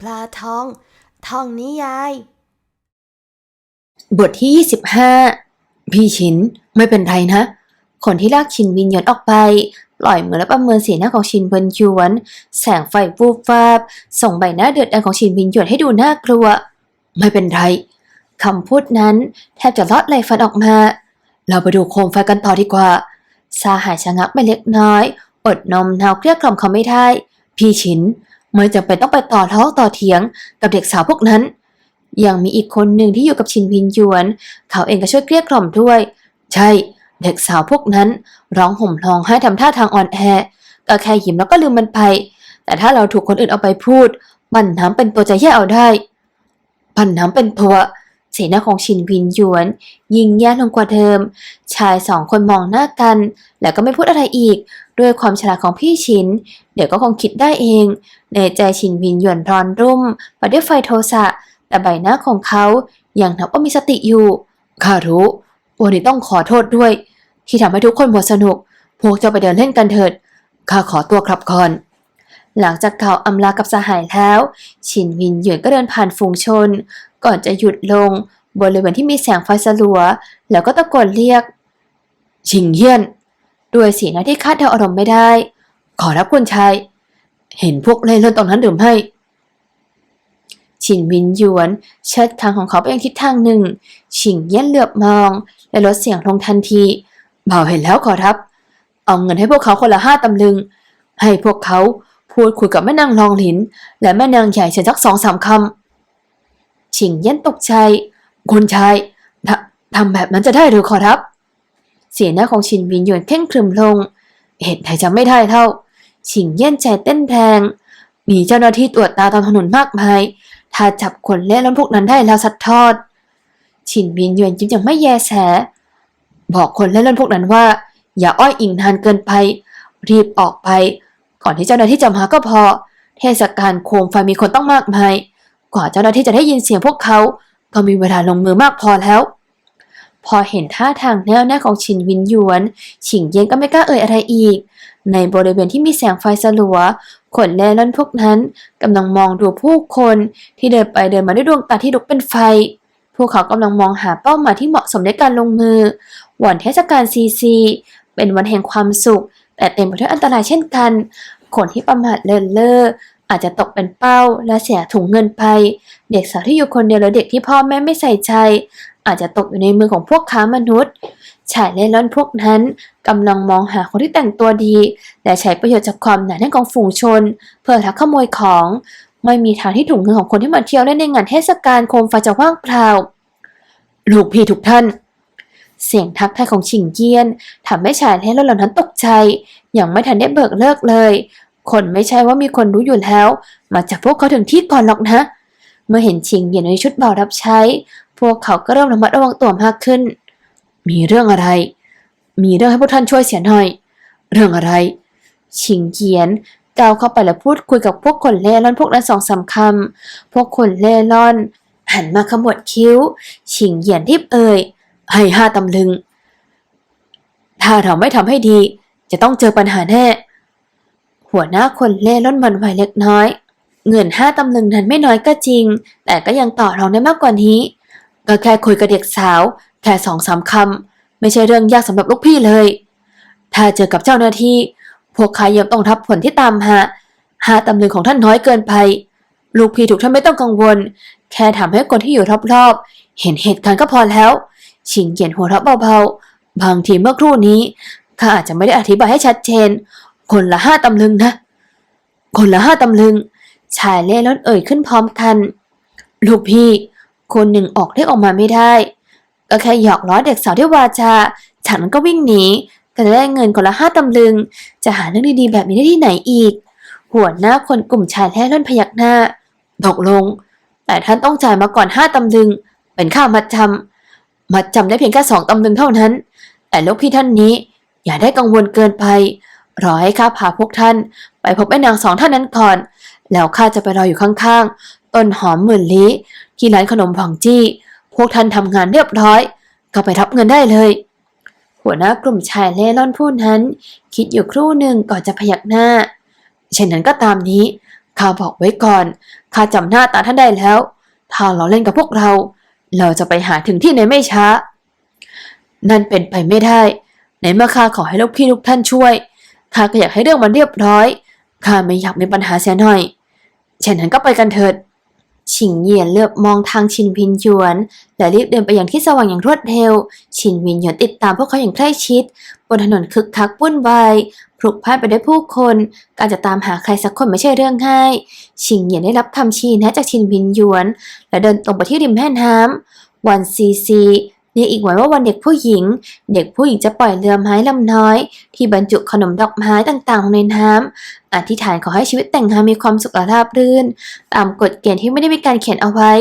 ปลาทอง ทองนิยาย บทที่ 25 พี่ชินไม่เป็นไรนะ คนที่ลากชินวินยนต์ออกไป ปล่อยมือและประเมินสีหน้าของชินเวินหยวน แสงไฟวูบวาบ ส่งใบหน้าเดือดดาลของชินวินยวนให้ดูน่ากลัว ไม่เป็นไร คำพูดนั้นแทบจะลอดไหลฟันออกมา เราไปดูโคมไฟกันต่อดีกว่าซาหายชะงักไปเล็กน้อย อดนมนาวเกลี้ยกล่อมเขาไม่ได้ พี่ชินไม่จำเป็นต้องไปต่อท้องต่อเถียงกับเด็กสาวพวกนั้น ยังมีอีกคนหนึ่งที่อยู่กับชินวินหยวน เขาเองก็ช่วยเกลี้ยกล่อมด้วย ใช่ เด็กสาวพวกนั้น ร้องห่มร้องไห้ทำท่าทางอ่อนแอก็แค่ยิ้มแล้วก็ลืมมันไป แต่ถ้าเราถูกคนอื่นเอาไปพูดปั่นน้ำเป็นตัวจะแย่เอาได้ปั่นน้ำเป็นตัว สีหน้าของชินวินหยวน ยิงแย่ลงกว่าเดิม ชายสองคนมองหน้ากัน แล้วก็ไม่พูดอะไรอีก ด้วยความฉลาดของพี่ชิน เดี๋ยวก็คงคิดได้เอง ในใจชินวินหยวนร้อนรุ่มไปด้วยไฟโทสะ แต่ใบหน้าของเขายังนับว่ามีสติอยู่ข้ารู้วันนี้ต้องขอโทษด้วย ที่ทำให้ทุกคนหมดสนุก พวกเจ้าไปเดินเล่นกันเถิดข้าขอตัวกลับก่อน หลังจากกล่าอำลากับสหายแล้ว ชินวินเหยือนก็เดินผ่านฝูงชน ก่อนจะหยุดลง บริเวณที่มีแสงไฟสลัว แล้วก็ตะโกนเรียก ชิงเฮียน ด้วยสีหน้าที่คาดเดาอารมณ์ไม่ได้ ขอรับคุณชาย เห็นพวกเล่นเล่นตรงนั้นหรือไม่ชินวินหยวนเชิดทางของเขาไปยังทิศทางหนึ่ง ชิงเยี่ยนเหลือบมอง และลดเสียงลงทันทีบ่าวเห็นแล้วขอรับ เอาเงินให้พวกเขาคนละห้าตำลึง ให้พวกเขา พูดคุยกับแม่นางรองหลิน และแม่นางใหญ่เชิญสักสองสามคำชิงเยี่ยนตกใจคุณชายททำแบบนั้นจะได้หรือขอรับ เสียงหน้าของชินวินหยวนเข่งครึมลง เหตุใดจะไม่ได้เท่า ชิงเยี่ยนใจเต้นแรงมีเจ้าหน้าที่ตรวจตาตามถนนมากมาย ถ้าจับคนเล่นล้นพวกนั้นได้แล้วสัดทอด ชินวินหยวนยิ้มอย่างไม่แยแส บอกคนเล่นล้นพวกนั้นว่า อย่าอ้อยอิงนานเกินไป รีบออกไป ก่อนที่เจ้าหน้าที่จะมาก็พอ เทศกาลโคมไฟมีคนต้องมากมาย กว่าเจ้าหน้าที่จะได้ยินเสียงพวกเขา ก็มีเวลาลงมือมากพอแล้ว พอเห็นท่าทางแน่วแน่ของชินวินหยวน ฉิงเย็นก็ไม่กล้าเอ่ยอะไรอีก ในบริเวณที่มีแสงไฟสลัวคนแล่ล่อนพวกนั้นกำลังมองดูผู้คนที่เดินไปเดินมาด้วยดวงตาที่ลุกเป็นไฟ พวกเขากำลังมองหาเป้าหมายที่เหมาะสมในการลงมือ วันเทศกาลซีซี เป็นวันแห่งความสุข แต่เต็มไปด้วยอันตรายเช่นกัน คนที่ประมาทเลินเล่ออาจจะตกเป็นเป้าและเสียถุงเงินไป เด็กสาวที่อยู่คนเดียวหรือเด็กที่พ่อแม่ไม่ใส่ใจ อาจจะตกอยู่ในมือของพวกค้ามนุษย์ ชายเล่ร่อนพวกนั้นกำลังมองหาคนที่แต่งตัวดี และใช้ประโยชน์จากความหนาแน่นของฝูงชน เพื่อลักขโมยของ ไม่มีทางที่ถุงเงินของคนที่มาเที่ยวเล่นในงานเทศกาลโคมไฟจะว่างเปล่า ลูกพี่ทุกท่าน เสียงทักทายของชิงเยียนทำให้ชายเล่ร่อนเหล่านั้นตกใจ อย่างไม่ทันได้เบิกเลิกเลย คนไม่ใช่ว่ามีคนรู้อยู่แล้ว มาจากพวกเขาถึงที่ก่อนหรอกนะ เมื่อเห็นชิงเยียนในชุดบ่าวรับใช้ พวกเขาก็เริ่มระมัดระวังตัวมากขึ้น มีเรื่องอะไร มีเรื่องให้พวกท่านช่วยเสียหน่อย เรื่องอะไรชิงเยียนก้าวเข้าไปและพูดคุยกับพวกคนเล่ร่อนพวกนั้นสองสามคำพวกคนเล่ร่อนหันมาขมวดคิ้วชิงเยียนทิบเอ่ย ให้ห้าตำลึง ถ้าเราไม่ทำให้ดี จะต้องเจอปัญหาแน่ หัวหน้าคนเล่ร่อนมันไหวเล็กน้อย เงินห้าตำลึงนั้นไม่น้อยก็จริง แต่ก็ยังต่อรองได้มากกว่านี้ ก็แค่คุยกับเด็กสาว แค่สองสามคำไม่ใช่เรื่องยากสำหรับลูกพี่เลย ถ้าเจอกับเจ้าหน้าที่ พวกเขายังต้องรับผลที่ตามหาห้าตำลึงของท่านน้อยเกินไปลูกพี่ถูกท่านไม่ต้องกังวล แค่ทำให้คนที่อยู่รอบๆ เห็นเหตุการณ์ก็พอแล้ว ชิงเกียนหัวเราะเบาๆ บางทีเมื่อครู่นี้ข้าอาจจะไม่ได้อธิบายให้ชัดเจน คนละห้าตำลึงนะ คนละห้าตำลึง ชายเล่ร่อนเอ่ยขึ้นพร้อมกัน ลูกพี่ คนหนึ่งออกเรียกออกมาไม่ได้ ก็แค่หยอกล้อเด็กสาวที่วาจา ฉันก็วิ่งหนีแต่ได้เงินคนละห้าตำลึง จะหาเรื่องดีๆแบบนี้ได้ที่ไหนอีก หัวหน้าคนกลุ่มชายแล่ร่อนพยักหน้าตกลง แต่ท่านต้องจ่ายมาก่อนห้าตำลึง เป็นค่ามัดจำ มัดจำได้เพียงแค่สองตำลึงเท่านั้น แต่ลูกพี่ท่านนี้อย่าได้กังวลเกินไป รอให้ข้าพาพวกท่าน ไปพบแม่นางสองท่านนั้นก่อน แล้วข้าจะไปรออยู่ข้างๆ ต้นหอมหมื่นลี้ที่ร้านขนมผองจี้ พวกท่านทำงานเรียบร้อย ก็ไปรับเงินได้เลย หัวหน้ากลุ่มชายเล่ร่อนผู้นั้น คิดอยู่ครู่หนึ่งก่อนจะพยักหน้า เช่นนั้นก็ตามนี้ ข้าบอกไว้ก่อน ข้าจำหน้าตาท่านได้แล้ว ถ้าเราเล่นกับพวกเรา เราจะไปหาถึงที่ในไม่ช้า นั่นเป็นไปไม่ได้ ในเมื่อข้าขอให้ลูกพี่ลูกท่านช่วยข้าก็อยากให้เรื่องมันเรียบร้อยข้าไม่อยากมีปัญหาเสียหน่อยเช่นนั้นก็ไปกันเถิด ชิงเหยียนเลือบมองทางชินพินหยวน และรีบเดินไปอย่างที่สว่างอย่างรวดเร็ว ชินวินหยวนติดตามพวกเขาอย่างใกล้ชิด บนถนนคึกคักวุ่นวายพลุกพล่านไปด้วยผู้คน การจะตามหาใครสักคนไม่ใช่เรื่องง่าย ชิงเหยียนได้รับคำชี้แนะจากชินพินหยวน และเดินตรงไปที่ริมแม่น้ำวันซีซี เรียกอีกวันว่าวันเด็กผู้หญิง เด็กผู้หญิงจะปล่อยเรือไม้ลำน้อย ที่บรรจุขนมดอกไม้ต่างๆลงในน้ำอธิษฐานขอให้ชีวิตแต่งงานมีความสุขราบรื่น ตามกฎเกณฑ์ที่ไม่ได้มีการเขียนเอาไว้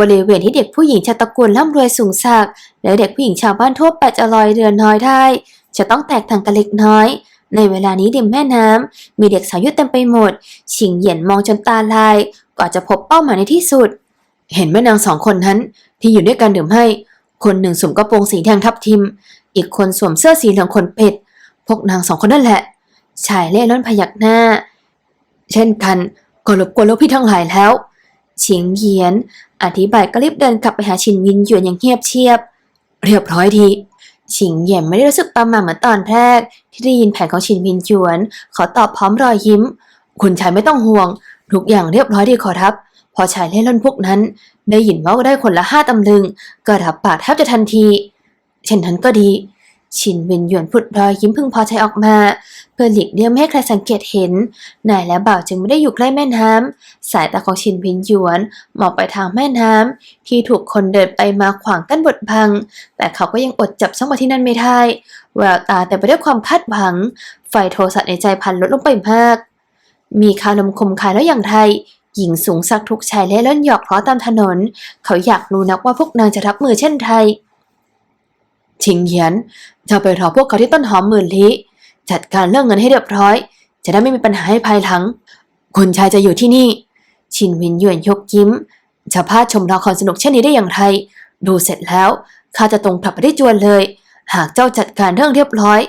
บริเวณที่เด็กผู้หญิงชาตระกูลร่ำรวยสูงสักและเด็กผู้หญิงชาวบ้านทั่วไปจะลอยเรือน้อยได้ จะต้องแตกต่างกันเล็กน้อยในเวลานี้ริมแม่น้ำมีเด็กสาวยุเต็มไปหมด ชิงเหยียนมองจนตาลายกว่าจะพบเป้าหมายในที่สุด เห็นแม่นางสองคนนั้น ที่อยู่ด้วยกันดื่มให้ คนหนึ่งสวมกระโปรงสีแดงทับทิม อีกคนสวมเสื้อสีเหลืองขนเป็ด พวกนางสองคนนั่นแหละ ชายเล่ร่อนพยักหน้า เช่นกันก็รบกวนลูกพี่ทั้งหลายแล้ว เฉียงเหยียน อธิบายก็รีบเดินกลับไปหาชินวินหยวนอย่างเงียบเชียบ เรียบร้อยดีชิงเหยียนไม่ได้รู้สึกประหม่าเหมือนตอนแรก ที่ได้ยินแผนของชินวินหยวนเขาตอบพร้อมรอยยิ้ม คุณชายไม่ต้องห่วง ทุกอย่างเรียบร้อยดีขอรับ พอชายเล่ร่อนพวกนั้น ได้ยินว่าได้คนละห้าตำลึง ก็รับปากแทบจะทันที เช่นนั้นก็ดี ชินวินหยวนพุดรอยยิ้มพึงพอใจออกมา เพื่อหลีกเลี่ยงไม่ให้ใครสังเกตเห็น นายและบ่าวจึงไม่ได้อยู่ใกล้แม่น้ำสายตาของชินวินหยวนมองไปทางแม่น้ำที่ถูกคนเดินไปมาขวางกั้นบทบัง แต่เขาก็ยังอดจับช่องมาที่นั่นไม่ได้แววตาแต่ไปด้วยความคาดหวัง ไฟโทสะในใจพันลดลงไปมากมีคารมคมคายแล้วอย่างไร หญิงสูงสักทุกชายเล่ร่อนหยอกล้อตามถนน เขาอยากรู้นักว่าพวกนางจะรับมือเช่นไรชิงเหียนจะไปรอพวกเขาที่ต้นหอมหมื่นลี้จัดการเรื่องเงินให้เรียบร้อย จะได้ไม่มีปัญหาให้ภายหลังคุณชายจะอยู่ที่นี่ ชินวินหยวนยกยิ้มจะพาชมละครสนุกเช่นนี้ได้อย่างไร ดูเสร็จแล้วข้าจะตรงกลับไปที่จวนเลย หากเจ้าจัดการเรื่องเรียบร้อย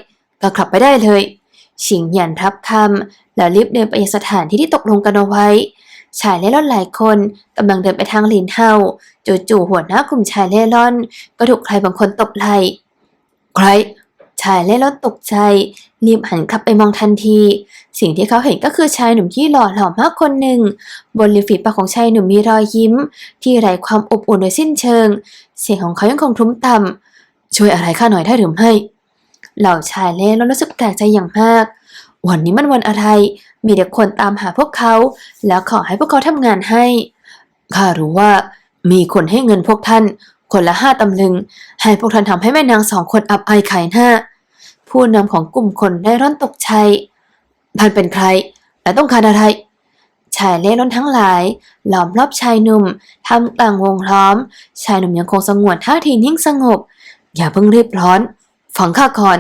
ก็กลับไปได้เลย ชิงหยันรับคำแล้วรีบเดินไปยังสถานที่ที่ตกลงกันเอาไว้ ชายเล่ร่อนหลายคนกำลังเดินไปทางหลินเฮาจู่ๆหัวหน้ากลุ่มชายเล่ร่อน ก็ถูกใครบางคนตบไหล่ใครชายเล่ร่อนตกใจรีบหันกลับไปมองทันที สิ่งที่เขาเห็นก็คือชายหนุ่มที่หล่อหลามากคนหนึ่ง บนริมฝีปากของชายหนุ่มมีรอยยิ้ม ที่ไร้ความอบอุ่นโดยสิ้นเชิง เสียงของเขายังคงทุ้มต่ำช่วยอะไรข้าหน่อยได้หรือไม่เหล่าชายเล่ร่อนรู้สึกแปลกใจอย่างมาก วันนี้มันวันอะไร มีเด็กคนตามหาพวกเขา แล้วขอให้พวกเขาทำงานให้ ข้ารู้ว่ามีคนให้เงินพวกท่าน คนละห้าตำลึง ให้พวกท่านทำให้แม่นางสองคนอับอายขายหน้า ผู้นำของกลุ่มคนได้ร่อนตกใจท่านเป็นใคร และต้องการอะไร ชายเล่ร่อนทั้งหลายล้อมรอบชายหนุ่มทำกลางวงล้อม ชายหนุ่มยังคงสงวนท่าทีนิ่งสงบ อย่าเพิ่งรีบร้อน ฟังข้าก่อน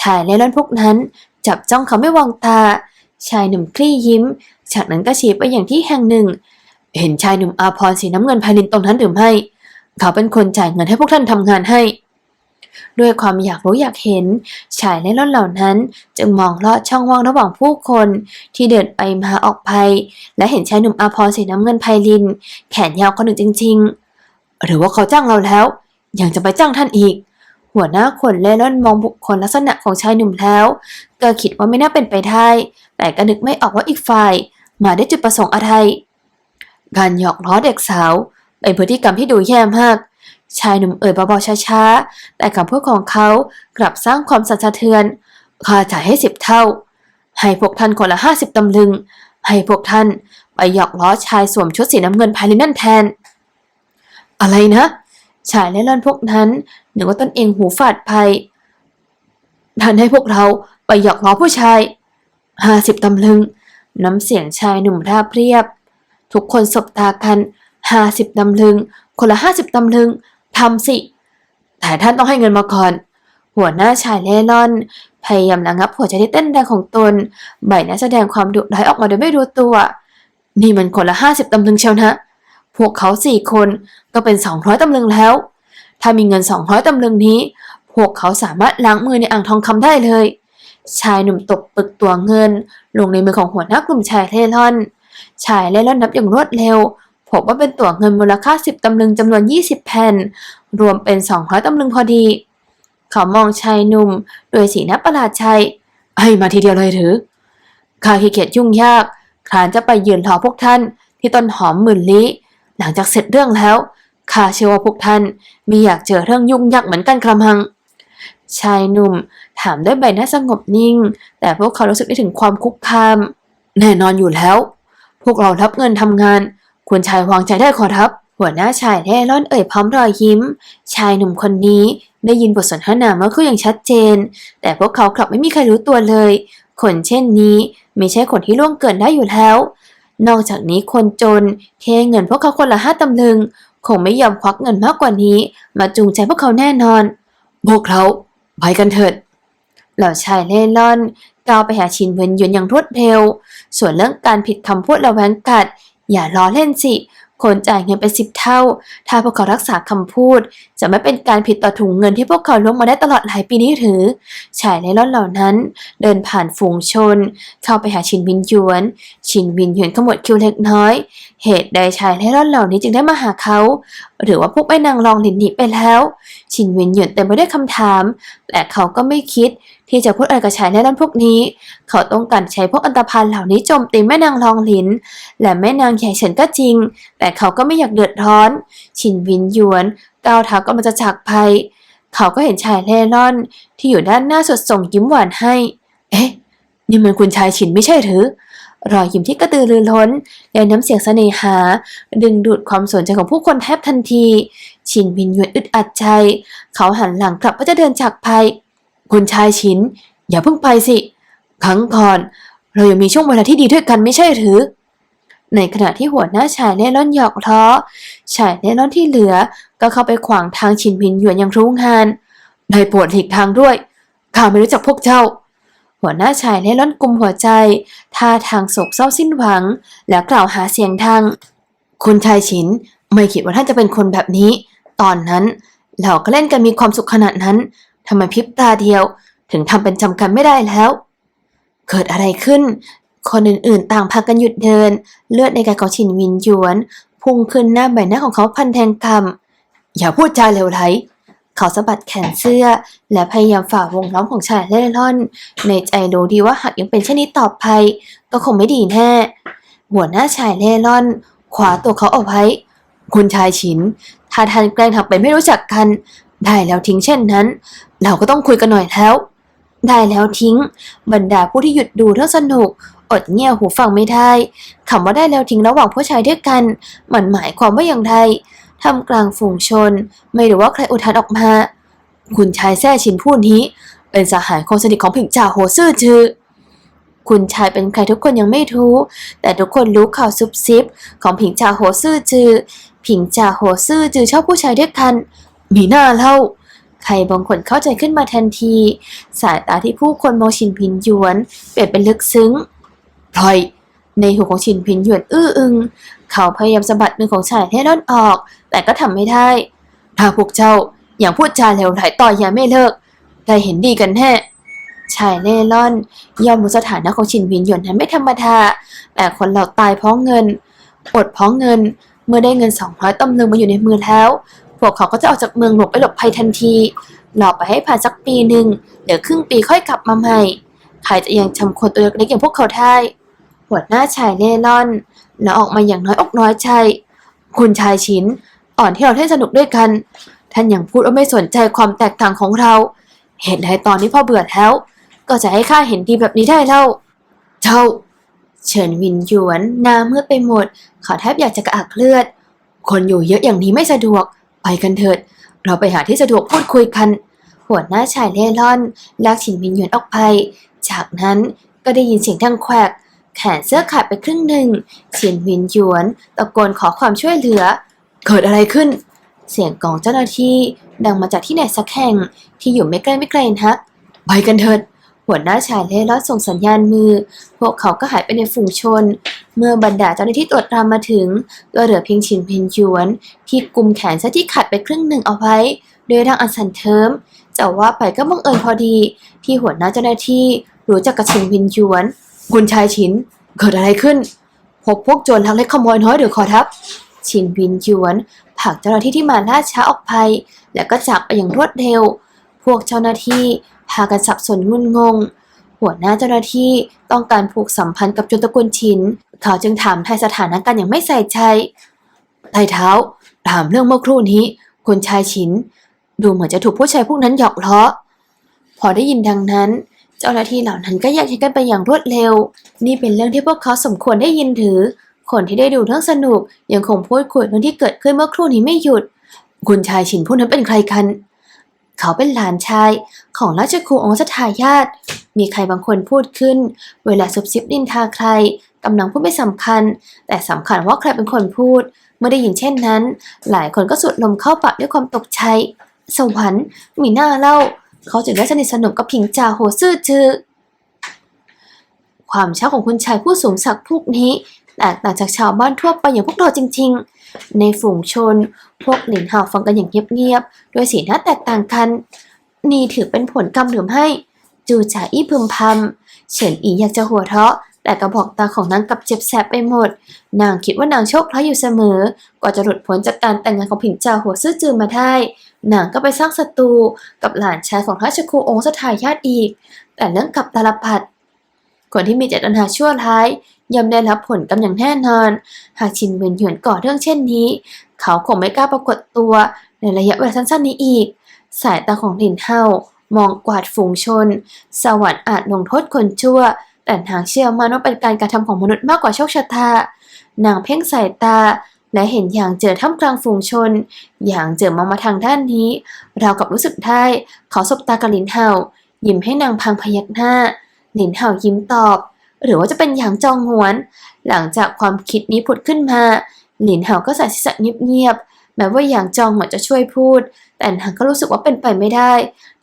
ชายเล่ร่อนพวกนั้น จับจ้องเขาไม่วางตา ชายหนุ่มคลี่ยิ้ม จากนั้นก็ชี้ไปอย่างที่แห่งหนึ่ง เห็นชายหนุ่มอาพรสีน้ำเงินภายในตรงนั้นหรือไม่เขาเป็นคนจ่ายเงินให้พวกท่านทำงานให้ ด้วยความอยากรู้อยากเห็น ชายเล่ร่อนเหล่านั้น จึงมองลอดช่องว่างระหว่างผู้คนที่เดินไปมาออกไป และเห็นชายหนุ่มอาพรสีน้ำเงินไพลิน แขนยาวคนหนึ่งจริง ๆ หรือว่าเขาจ้างเราแล้ว ยังจะไปจ้างท่านอีก หัวหน้าคนเล่ร่อนมองบุคคลลักษณะของชายหนุ่มแล้วก็คิดว่าไม่น่าเป็นไปได้ แต่ก็นึกไม่ออกว่าอีกฝ่าย มาได้จุดประสงค์อะไร การหยอกล้อเด็กสาวเป็นพฤติกรรมที่ดูแย่มาก ชายหนุ่มเอ่ยเบาๆช้าๆ แต่คำพูดของเขากลับสร้างความสั่นสะเทือนข้าจ่ายให้สิบเท่า ให้พวกท่านคนละห้าสิบตำลึง ให้พวกท่านไปหยอกล้อชายสวมชุดสีน้ำเงินภายในนั่นแทน อะไรนะ ชายเล่ร่อนพวกนั้นนึกว่าตนเองหูฝาดภัยท่านให้พวกเราไปหยอกล้อผู้ชายห้าสิบตำลึง น้ำเสียงชายหนุ่มราบเรียบ ทุกคนสบตากันห้าสิบตำลึง คนละห้าสิบตำลึงทำสิ แต่ท่านต้องให้เงินมาก่อน หัวหน้าชายเล่ร่อน พยายามระงับหัวใจที่เต้นแรงของตน ใบหน้าแสดงความดุร้ายออกมาโดยไม่รู้ตัว นี่มันคนละห้าสิบตำลึงเชียวนะ พวกเขาสี่คนก็เป็นสองร้อยตำลึงแล้ว ถ้ามีเงิน 200ตำลึงนี้ พวกเขาสามารถล้างมือในอ่างทองคำได้เลย ชายหนุ่มตบปึกตัวเงิน ลงในมือของหัวหน้ากลุ่มชายเล่ร่อน ชายเล่ร่อนนับอย่างรวดเร็วพบว่าเป็นตั๋วเงินมูลค่า 10ตำลึงจำนวน 20 แผ่น รวมเป็น 200ตำลึงพอดี เขามองชายหนุ่มโดยสีหน้าประหลาดใจให้มาทีเดียวเลยหรือข้าขี้เกียจยุ่งยากครานจะไปยืนรอพวกท่านที่ต้นหอมหมื่นลี้ หลังจากเสร็จเรื่องแล้วข้าเชื่อว่าพวกท่านมีอยากเจอเรื่องยุ่งยากเหมือนกันกระมัง ชายหนุ่มถามด้วยใบหน้าสงบนิ่ง แต่พวกเขารู้สึกได้ถึงความคุกคาม แน่นอนอยู่แล้ว พวกเรารับเงินทำงานคุณชายวางใจได้ขอรับ หัวหน้าชายเร่ร่อนเอ่ยพร้อมรอยยิ้ม ชายหนุ่มคนนี้ได้ยินบทสนทนาเมื่อครู่อย่างชัดเจน แต่พวกเขากลับไม่มีใครรู้ตัวเลย คนเช่นนี้ไม่ใช่คนที่ล่วงเกินได้อยู่แล้ว นอกจากนี้คนจนเทเงินพวกเขาคนละห้าตำลึง คงไม่ยอมควักเงินมากกว่านี้ มาจูงใจพวกเขาแน่นอน พวกเขาไปกันเถิดเหล่าชายเล่ร่อนก้าวไปหาชินเวินหยวนอย่างรวดเร็ว ส่วนเรื่องการผิดคำพูดระแวงกัด อย่าล้อเล่นสิ คนจ่ายเงินไปสิบเท่า ถ้าพวกเขารักษาคำพูด จะไม่เป็นการผิดต่อถุงเงินที่พวกเขาล้วงมาได้ตลอดหลายปีนี้หรือ ชายเล่ร่อนเหล่านั้น เดินผ่านฝูงชน เข้าไปหาชินวินหยวน ชินวินหยวนขมวดคิ้วเล็กน้อย เหตุใดชายเล่ร่อนเหล่านี้จึงได้มาหาเขา หรือว่าพวกแม่นางรองหลินหนีไปแล้ว ชินวินหยวนเต็มไปด้วยคำถาม แต่เขาก็ไม่คิด ที่จะพูดอะไรกับชายเล่ร่นพวกนี้ เขาต้องการใช้พวกอันตพาลเหล่านี้โจมตีแม่นางรองหลิน และแม่นางใหญ่เฉินก็จริง แต่เขาก็ไม่อยากเดือดร้อน ชินวินหยวนก้าวเท้ากำลังจะจากไปเขาก็เห็นชายเล่ร่อน ที่อยู่ด้านหน้าสดส่งยิ้มหวานให้ เอ๊ะนี่มันคุณชายฉินไม่ใช่หรือรอยยิ้มที่กระตือรือร้นและน้ำเสียงเสน่หา ดึงดูดความสนใจของผู้คนแทบทันที ชินวินหยวนอึดอัดใจ เขาหันหลังกลับเพื่อจะเดินจากไป คุณชายฉินอย่าเพิ่งไปสิ ครั้งก่อน เรายังมีช่วงเวลาที่ดีด้วยกันไม่ใช่หรือ ในขณะที่หัวหน้าชายเล่ร่อนหยอกล้อชายเล่ร่อนที่เหลือก็เข้าไปขวางทางชินวินหยวนอย่างรู้งานได้โปรดหลีกทางด้วย ข้าไม่รู้จักพวกเจ้า หัวหน้าชายเล่ร่อนกลุมหัวใจ ท่าทางโศกเศร้าสิ้นหวัง แล้วกล่าวหาเสียงทางคุณชายฉินไม่คิดว่าท่านจะเป็นคนแบบนี้ ตอนนั้นเราก็เล่นกันมีความสุขขนาดนั้น ทำไมพริบตาเดียว ถึงทำเป็นจำกันไม่ได้แล้ว เกิดอะไรขึ้น คนอื่นๆ ต่างพากันหยุดเดิน เลือดในกายของชินวินหยวน พุ่งขึ้นหน้าใบหน้าของเขาพันแทงคำอย่าพูดจาเลวไหลเขาสะบัดแขนเสื้อ และพยายามฝ่าวงล้อมของชายเล่ร่อน ในใจรู้ดีว่าหากยังเป็นเช่นนี้ต่อไปก็คงไม่ดีแน่หัวหน้าชายเล่ร่อนขวาตัวเขาเอาไว้คุณชายฉินถ้าท่านแกล้งทำเป็นไม่รู้จักกัน ได้แล้วทิ้งเช่นนั้น เราก็ต้องคุยกันหน่อยแล้ว ได้แล้วทิ้ง บรรดาผู้ที่หยุดดูเรื่องสนุก อดเงี่ยหูฟังไม่ได้คำว่าได้แล้วทิ้งระหว่างผู้ชายด้วยกัน มันหมายความว่าอย่างไรทำกลางฝูงชน ไม่รู้ว่าใครอุทานออกมา คุณชายแท้ชินผู้นี้ เป็นสหายคนสนิทของผิงจ่าโหซื่อจือคุณชายเป็นใครทุกคนยังไม่รู้ แต่ทุกคนรู้ข่าวซุบซิบ ของผิงจ่าโหซื่อจือผิงจ่าโหซื่อจือชอบผู้ชายด้วยกัน มีหน้าเล่าใครบางคนเข้าใจขึ้นมาทันที สายตาที่ผู้คนมองชินพินหยวน เปลี่ยนเป็นลึกซึ้งพลอยในหูของชินพินหยวนอื้ออึง เขาพยายามสะบัดมือของชายให้ร่อนออก แต่ก็ทำไม่ได้ ถ้าพวกเจ้าอย่างพูดจาเหลวไหลต่ออย่าไม่เลิก ได้เห็นดีกันแน่ชายเล่ร่อนยอมรู้สถานะของชินพินหยวนนั้นไม่ธรรมดาแต่คนเราตายเพราะเงิน อดเพราะเงิน เมื่อได้เงินสองร้อยตำลึงมาอยู่ในมือแล้ว พวกเขาก็จะออกจากเมืองหลบไปหลบภัยทันทีรอไปให้ผ่านสักปีหนึ่งเดี๋ยวครึ่งปีค่อยกลับมาใหม่ ใครจะยังจำคนตัวเล็กๆอย่างพวกเขาได้หัวหน้าชายเล่ร่อน แล้วออกมาอย่างน้อยอกน้อยใจ คุณชายชินอ่อนที่เราเล่นสนุกด้วยกัน ท่านยังพูดว่าไม่สนใจความแตกต่างของเรา เหตุใดตอนนี้พ่อเบื่อแล้ว ก็จะให้ข้าเห็นดีแบบนี้ได้เล่าเจ้าเฉินวินหยวนหน้ามืดไปหมด เขาแทบอยากจะกระอักเลือด คนอยู่เยอะอย่างนี้ไม่สะดวก ไปกันเถิด เราไปหาที่สะดวกพูดคุยกัน หัวหน้าชายเล่ร่อนลากฉินวินหยวนออกไป จากนั้นก็ได้ยินเสียงดังแควก แขนเสื้อขาดไปครึ่งหนึ่งฉีนวินหยวนตะโกนขอความช่วยเหลือ เกิดอะไรขึ้น เสียงกองเจ้าหน้าที่ดังมาจากที่ไหนสักแห่งที่อยู่ไม่ใกล้ไม่ไกลนัก ไปกันเถิด หัวหน้าชายเล่ร่อนส่งสัญญาณมือ พวกเขาก็หายไปในฝูงชน เมื่อบรรดาเจ้าหน้าที่ตรวจตามมาถึง ก็เหลือเพียงฉินเพนหยวน ที่กุมแขนซะที่ขาดไปครึ่งหนึ่งเอาไว้ด้วยร่างอันสันเทิมจะว่าไปก็บังเอิญพอดี ที่หัวหน้าเจ้าหน้าที่รู้จักกับฉินเพนหยวน คุณชายฉินเกิดอะไรขึ้น พบพวกโจรลักเล็กขโมยน้อยหรือขอทับชินวินหยวนผลักเจ้าหน้าที่ที่มาล่าช้าออกไป แล้วก็จากไปอย่างรวดเร็ว พวกเจ้าหน้าที่ พากันสับสนงุนงง หัวหน้าเจ้าหน้าที่ต้องการผูกสัมพันธ์กับจรตระกูลชิน เขาจึงถามไทยสถานการณ์อย่างไม่ใส่ใจไทยเท้า ถามเรื่องเมื่อครู่นี้คุณชายชิน ดูเหมือนจะถูกผู้ชายพวกนั้นหยอกล้อ พอได้ยินดังนั้น เจ้าหน้าที่เหล่านั้นก็แยกย้ายกันไปอย่างรวดเร็ว นี่เป็นเรื่องที่พวกเขาสมควรได้ยินถือ คนที่ได้ดูเรื่องสนุกยังคงพูดคุยเรื่องที่เกิดขึ้นเมื่อครู่นี้ไม่หยุด คุณชายฉินผู้นั้นเป็นใครกัน เขาเป็นหลานชาย ของราชครูองค์สทายาทมีใครบางคนพูดขึ้น เวลาซุบซิบนินทาใครกำลังพูดไม่สำคัญ แต่สำคัญว่าใครเป็นคนพูด เมื่อได้ยินเช่นนั้น หลายคนก็สุดลมเข้าปากด้วยความตกใจสวรรค์มีหน้าเล่า เขาจึงได้สนิทสนมกับผิงจาโหซื่อจือความเช้าของคุณชายผู้สูงศักดิ์พวกนี้แตกต่างจากชาวบ้านทั่วไปอย่างพวกเราจริง ๆ ในฝูงชน พวกหลินหาฟังกันอย่างเงียบๆโดยสีหน้าแตกต่างกัน นี่ถือเป็นผลกรรมหรือไม่ จูจ่าอี้พึมพำเฉินอีอยากจะหัวเราะแต่กระบอกตาของนางกับเจ็บแสบไปหมด นางคิดว่านางโชคร้ายอยู่เสมอ กว่าจะหลุดพ้นจากการแต่งงานของผิงจาหัวซื่อจือมาได้ นางก็ไปสร้างศัตรูกับหลานชายของราชครูองค์สทายาทอีก แต่เรื่องกับตาลปัดคนที่มีเจตนาชั่วร้าย ย่อมได้รับผลกรรมอย่างแน่นอน หากชินเวินหยวนก่อเรื่องเช่นนี้ เขาคงไม่กล้าปรากฏตัวในระยะเวลาสั้นๆนี้อีก สายตาของหลินเฮามองกวาดฝูงชน สวรรค์อาจลงโทษคนชั่ว แต่นางเชื่อมันว่าเป็นการกระทำของมนุษย์มากกว่าโชคชะตา นางเพ่งสายตา และเห็นอย่างเจอท่ามกลางฝูงชน อย่างเจอมองมาทางด้านนี้ เรากับรู้สึกได้เขาสบตากับหลินเฮายิ้มให้นางพังพยักหน้า หลินเฮายิ้มตอบ หรือว่าจะเป็นหยางจองหวน หลังจากความคิดนี้ผุดขึ้นมา หลินเฮาก็ใส่ศีรษะเงียบๆแม้ว่าหยางจองหวนจะช่วยพูด แต่นางก็รู้สึกว่าเป็นไปไม่ได้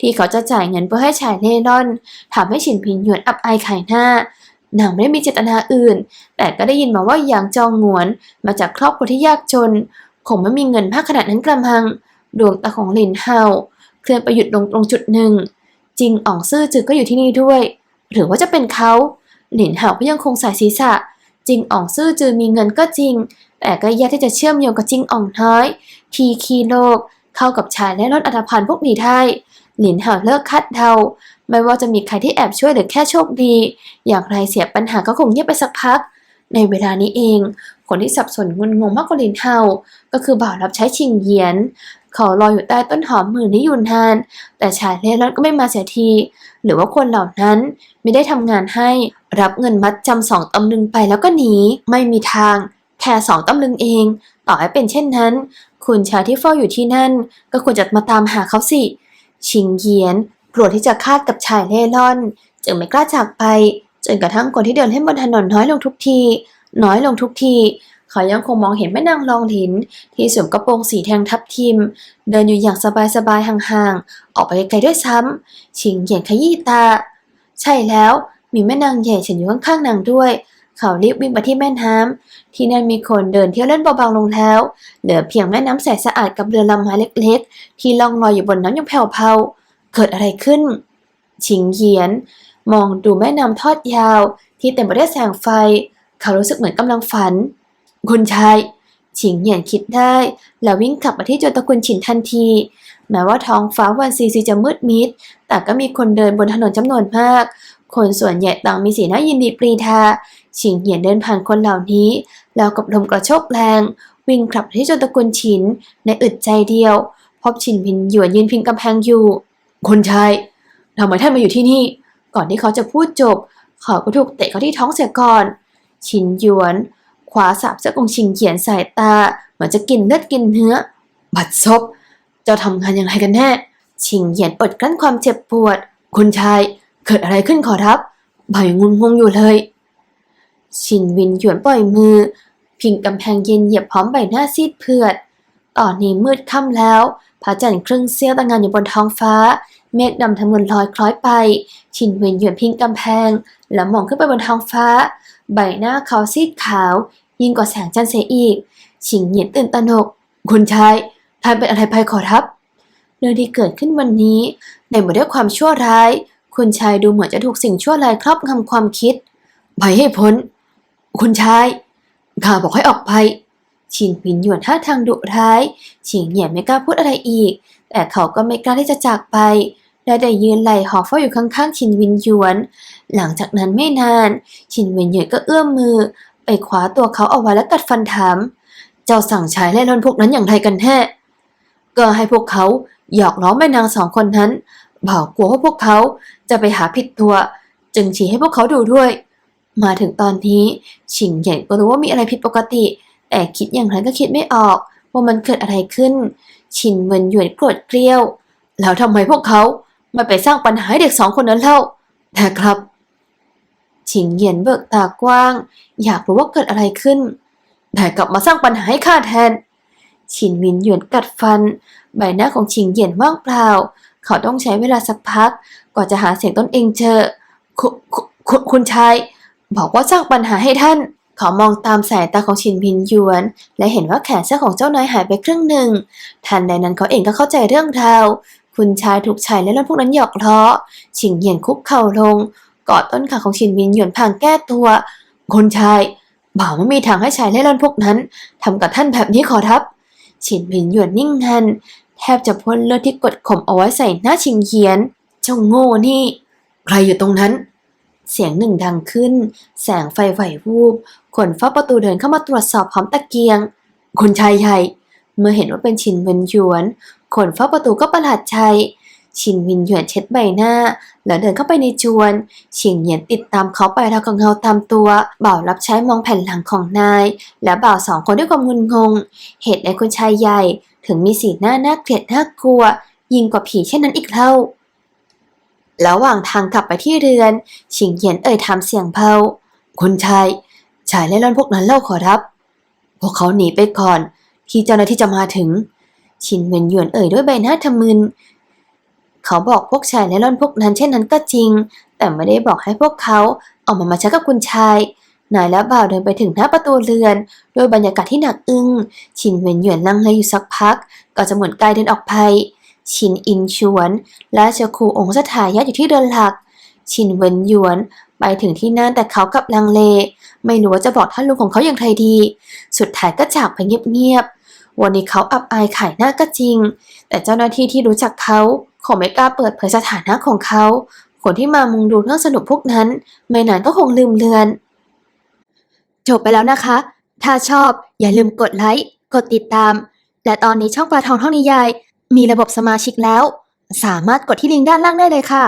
ที่เขาจะจ่ายเงินเพื่อให้ชายเล่ร่อนทำให้ฉินพินหยวนอับอายขายหน้านางไม่ได้มีเจตนาอื่น แต่ก็ได้ยินมาว่าหยางจองหวน มาจากครอบครัวที่ยากจนคงไม่มีเงินมากขนาดนั้นกระมัง ดวงตาของหลินเฮาเคลื่อนไปหยุดลงตรงจุดหนึ่ง จริงอ่องซื่อจือก็อยู่ที่นี่ด้วย หรือว่าจะเป็นเขา หลินเฮาก็ยังคงสายศีรษะจริงอ่องซื่อจือมีเงินก็จริง แต่ก็ยากที่จะเชื่อมโยงกับจริงอ่องน้อย ทีคีโลก เข้ากับชายและรถอัตภัณฑ์พวกนี้ได้หลินเฮาเลิกคัดเดาไม่ว่าจะมีใครที่แอบช่วยหรือแค่โชคดี อย่างไรเสียปัญหาก็คงเงียบไปสักพัก ในเวลานี้เอง คนที่สับสนงุนงงมากกว่าหลินเฮาก็คือบ่าวรับใช้ชิงเหยียน เขารออยู่ใต้ต้นหอมหมือนี้อยู่นาน แต่ชายเล่ร่อนก็ไม่มาเสียที หรือว่าคนเหล่านั้นไม่ได้ทำงานให้ รับเงินมัดจำสองตำลึงไปแล้วก็หนี ไม่มีทาง แค่สองตำลึงเอง ต่อให้เป็นเช่นนั้น คุณชายที่เฝ้าอยู่ที่นั่น ก็ควรจะมาตามหาเขาสิ ชิงเยียนกลัวที่จะคาดกับชายเล่ร่อน จึงไม่กล้าจากไป จนกระทั่งคนที่เดินเล่นบนถนนน้อยลงทุกที น้อยลงทุกที เขายังคงมองเห็นแม่นางรองหิน ที่สวมกระโปรงสีแทงทับทิม เดินอยู่อย่างสบายๆห่างๆ ออกไปไกลๆด้วยซ้ำชิงเหยียนขยี้ตา ใช่แล้วมีแม่นางใหญ่ฉันอยู่ข้างๆนางด้วย เขารีบวิ่งไปที่แม่น้ำที่นั่นมีคนเดินเที่ยวเล่นเบาๆลงแล้ว เหลือเพียงแม่น้ำใสสะอาดกับเรือลำไม้เล็กๆ ที่ล่องลอยอยู่บนน้ำย่างแผ่วเผาเกิดอะไรขึ้น ชิงเหยียน มองดูแม่น้ำทอดยาว ที่เต็มไปด้วยแสงไฟ เขารู้สึกเหมือนกำลังฝัน คุณชาย ฉิงเหยียนคิดได้ แล้ววิ่งกลับมาที่โจวนตระกุนฉินทันที แม้ว่าท้องฟ้าวันซีซีจะมืดมิด แต่ก็มีคนเดินบนถนนจำนวนมาก คนส่วนใหญ่ต่างมีสีหน้ายินดีปรีดาฉิงเหยียนเดินผ่านคนเหล่านี้ แล้วกับลมกระโชกแรง วิ่งกลับไปที่โจวนตระกุนฉินในอึดใจเดียว พบฉินพินหยวนยืนพิงกำแพงอยู่ คนชายทำไมท่านมาอยู่ที่นี่ ก่อนที่เขาจะพูดจบ เขาก็ถูกเตะเข้าที่ท้องเสียก่อนชินหยวน คว้าสาบเสื้อของชิงเขียนสายตา เหมือนจะกินเลือดกินเนื้อ บัดซบเจ้าทำงานยังไงกันแน่ ชิงเหยียนอดกลั้นความเจ็บปวด คุณชาย เกิดอะไรขึ้นขอรับใบงุนงงอยู่เลย ชินวินหยวนปล่อยมือ พิงกำแพงเย็นเหยียบพร้อมใบหน้าซีดเผือด ตอนนี้มืดค่ำแล้ว พระจันทร์ครึ่งเสี้ยวตั้งงานอยู่บนท้องฟ้า เมฆดำทะมึนลอยคล้อยไป ชินเวนหยวนพิงกำแพง แล้วมองขึ้นไปบนท้องฟ้า ใบหน้าเขาซีดขาว ยิ่งกว่าแสงจันทร์เสียอีก ชิงเหยียนตื่นตระหนก คุณชาย ท่านเป็นอะไรไปขอรับ เรื่องที่เกิดขึ้นวันนี้ ในหมดด้วยความชั่วร้าย คุณชายดูเหมือนจะถูกสิ่งชั่วร้ายครอบงำความคิดไปให้พ้น คุณชาย ข้าบอกให้ออกไป ชินผินหยวนท่าทางดุร้าย ชิงเหยียนไม่กล้าพูดอะไรอีก แต่เขาก็ไม่กล้าที่จะจากไปและได้ยืนไหลหอเฝ้าอยู่ข้างๆชินวินหยวน หลังจากนั้นไม่นาน ชินวินหยวนก็เอื้อมมือ ไปคว้าตัวเขาเอาไว้และกัดฟันถาม เจ้าสั่งชายเล่ร่อนพวกนั้นอย่างไรกันแท้ก็ให้พวกเขาหยอกล้อแม่นางสองคนนั้นบ่าวกลัวว่าพวกเขาจะไปหาผิดตัว จึงชี้ให้พวกเขาดูด้วย มาถึงตอนนี้ชิงเหยินก็รู้ว่ามีอะไรผิดปกติ แต่คิดอย่างไรก็คิดไม่ออกว่ามันเกิดอะไรขึ้น ชินเวินหยวนโกรธเกรี้ยว แล้วทำไมพวกเขาไม่ไปสร้างปัญหาให้เด็กสองคนนั้นเล่าแต่ครับ ชิงเหยียนเบิกตากว้าง อยากรู้ว่าเกิดอะไรขึ้นแต่กลับมาสร้างปัญหาให้ข้าแทน ชินวินหยวนกัดฟัน ใบหน้าของชิงเหยียนว่างเปล่า เขาต้องใช้เวลาสักพักกว่าจะหาเสียงตนเองเจอคุคุคุคุณชาย บอกว่าสร้างปัญหาให้ท่าน เขามองตามสายตาของชินพินหยวน และเห็นว่าแขนเสื้อของเจ้านายหายไปครึ่งหนึ่ง ทันใดนั้นเขาเองก็เข้าใจเรื่องราว คุณชายถูกชายและเล่นพวกนั้นหยอกล้อ ชิงเหยียนคุกเข่าลง กอดต้นขาของชินพินหยวนพางแก้ตัวคุณชายบอกว่ามีทางให้ชายเล่ร่อนพวกนั้นทำกับท่านแบบนี้ขอรับ ชินพินหยวนนิ่งงัน แทบจะพ่นเลือดที่กดข่มเอาไว้ใส่หน้าชิงเหียน เจ้าโง่นี่ ใครอยู่ตรงนั้น เสียงหนึ่งดังขึ้น แสงไฟไหววูบคนเฝ้าประตูเดินเข้ามาตรวจสอบพร้อมตะเกียงคุณชายใหญ่ เมื่อเห็นว่าเป็นชินเวินหยวนคนเฝ้าประตูก็ประหลาดใจ ชินวินหยวนเช็ดใบหน้า แล้วเดินเข้าไปในจวนชิงเหยียนติดตามเขาไปราวกับเงาตามตัวบ่าวรับใช้มองแผ่นหลังของนาย และบ่าวสองคนด้วยความงุนงง เหตุใดคุณชายใหญ่ ถึงมีสีหน้าน่าเกลียดน่ากลัว ยิ่งกว่าผีเช่นนั้นอีกเล่าระหว่างทางกลับไปที่เรือนชิงเหยียนเอ่ยถามเสียงเบาคุณชายชายเล่ร่อนพวกนั้นเล่าขอรับ พวกเขาหนีไปก่อน ที่เจ้าหน้าที่จะมาถึง ชินเวนหยวนเอ่ยด้วยใบหน้าทะมึน เขาบอกพวกชายเล่ร่อนพวกนั้นเช่นนั้นก็จริง แต่ไม่ได้บอกให้พวกเขาเอามามาใช้กับคุณชายนายและบ่าวเดินไปถึงหน้าประตูเรือนโดยบรรยากาศที่หนักอึ้งชินเวนหยวนลังเลอยู่สักพัก ก็จะหมุนกายเดินออกไป ชินอินชวนราชครูองค์สถายาทอยู่ที่เรือนหลัก ชินเวนหยวน ไปถึงที่นั่นแต่เขากับลังเล ไม่รู้ว่าจะบอกท่านลุงของเขาอย่างไรดี สุดท้ายก็จากไปเงียบๆวันนี้เขาอับอายขายหน้าก็จริง แต่เจ้าหน้าที่ที่รู้จักเขา คงไม่กล้าเปิดเผยสถานะของเขา คนที่มามุงดูเรื่องสนุกพวกนั้น ไม่นานก็คงลืมเลือน จบไปแล้วนะคะ ถ้าชอบอย่าลืมกดไลค์ กดติดตาม และตอนนี้ช่องปลาทองท่องนิยาย มีระบบสมาชิกแล้ว สามารถกดที่ลิงก์ด้านล่างได้เลยค่ะ